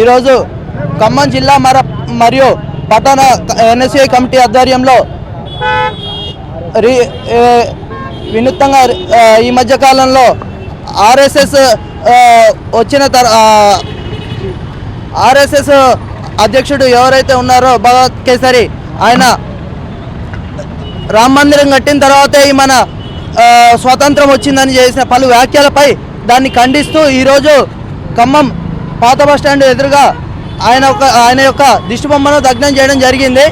ఈరోజు ఖమ్మం జిల్లా మర మరియు పట్టణ ఎన్ఎస్ఏ కమిటీ ఆధ్వర్యంలో రీ వినూత్నంగా ఈ మధ్య కాలంలో ఆర్ఎస్ఎస్ వచ్చిన తర్ ఆర్ఎస్ఎస్ అధ్యక్షుడు ఎవరైతే ఉన్నారో భగత్ కేసరి ఆయన రామ మందిరం కట్టిన తర్వాతే మన స్వాతంత్రం వచ్చిందని చేసిన పలు వ్యాఖ్యలపై దాన్ని ఖండిస్తూ ఈరోజు ఖమ్మం పాత బస్ స్టాండ్ ఎదురుగా ఆయన ఒక ఆయన యొక్క దిష్టిబొమ్మను దగ్నం చేయడం జరిగింది.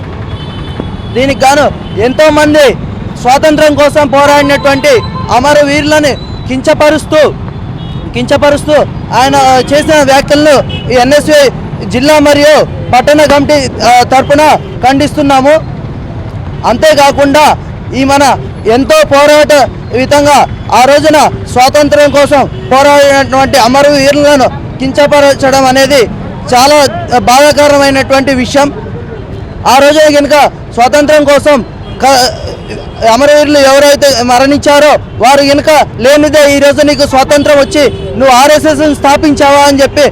దీనికి గాను ఎంతోమంది స్వాతంత్రం కోసం పోరాడినటువంటి అమరవీరులను కించపరుస్తూ కించపరుస్తూ ఆయన చేసిన వ్యాఖ్యలను ఎన్ఎస్వి జిల్లా మరియు పట్టణ కమిటీ తరఫున ఖండిస్తున్నాము. అంతేకాకుండా ఈ మన ఎంతో పోరాట విధంగా ఆ రోజున స్వాతంత్రం కోసం పోరాడినటువంటి అమరవీరులను కించపరచడం అనేది చాలా బాధాకరమైనటువంటి విషయం. ఆ రోజే కనుక స్వాతంత్రం కోసం క- అమరవీరులు ఎవరైతే మరణించారో వారు కనుక లేనిదే ఈ రోజు నీకు స్వాతంత్రం వచ్చి నువ్వు ఆర్ఎస్ఎస్ని స్థాపించావా అని చెప్పి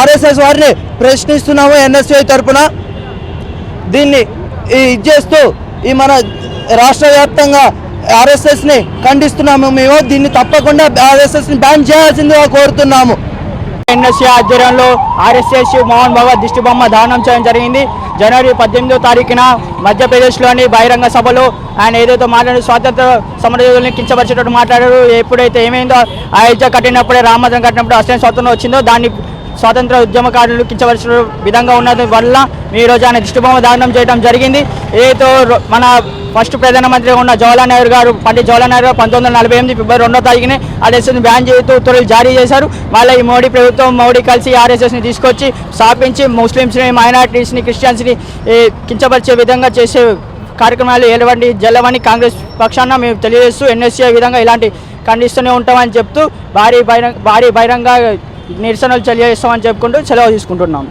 ఆర్ఎస్ఎస్ వారిని ప్రశ్నిస్తున్నాము ఎన్ఎస్ఐ తరఫున దీన్ని ఈ ఇది చేస్తూ ఈ మన రాష్ట్ర వ్యాప్తంగా ఆర్ఎస్ఎస్ని ఖండిస్తున్నాము మేము. దీన్ని తప్పకుండా ఆర్ఎస్ఎస్ని బ్యాన్ చేయాల్సిందిగా కోరుతున్నాము. ఎన్ఎస్సీ ఆధ్వర్యంలో ఆర్ఎస్ఎస్ మోహన్ భగవత్ దిష్టిబొమ్మ దానం చేయడం జరిగింది. జనవరి పద్దెనిమిదో తారీఖున మధ్యప్రదేశ్లోని బహిరంగ సభలో ఆయన ఏదైతే మాట్లాడారు స్వాతంత్ర సమరయోధుల్ని కించపరిచేటట్టు మాట్లాడారు. ఎప్పుడైతే ఏమైందో అయోధ్య కట్టినప్పుడే రామజం కట్టినప్పుడు అసలు స్వాతంత్రం వచ్చిందో దాన్ని స్వాతంత్ర ఉద్యమకారులు కించవలసిన విధంగా ఉన్నది వల్ల ఈ రోజు ఆయన దిష్టిబొమ్మ దానం చేయడం జరిగింది. ఏతో మన ఫస్ట్ ప్రధానమంత్రి ఉన్న జవహర్లాల్ నెహ్రూ గారు పండిట్ జవహర్లాల్ నెహ్రూ పంతొమ్మిది వందల నలభై ఎనిమిది ఫిబ్రవరి రెండో తారీఖునే ఆర్ఎస్ఎస్ని బ్యాన్ చేస్తూ ఉత్తర్వులు జారీ చేశారు. మళ్ళీ ఈ మోడీ ప్రభుత్వం మోడీ కలిసి ఆర్ఎస్ఎస్ని తీసుకొచ్చి స్థాపించి ముస్లిమ్స్ని మైనార్టీస్ని క్రిస్టియన్స్ని కించపరిచే విధంగా చేసే కార్యక్రమాలు ఎలవండి జల్లవని కాంగ్రెస్ పక్షాన మేము తెలియజేస్తూ ఎన్ఎస్సీ విధంగా ఇలాంటి ఖండిస్తూనే ఉంటామని చెప్తూ భారీ బహిరంగ భారీ బహిరంగ నిరసనలు తెలియజేస్తామని చెప్పుకుంటూ సెలవు తీసుకుంటున్నాం.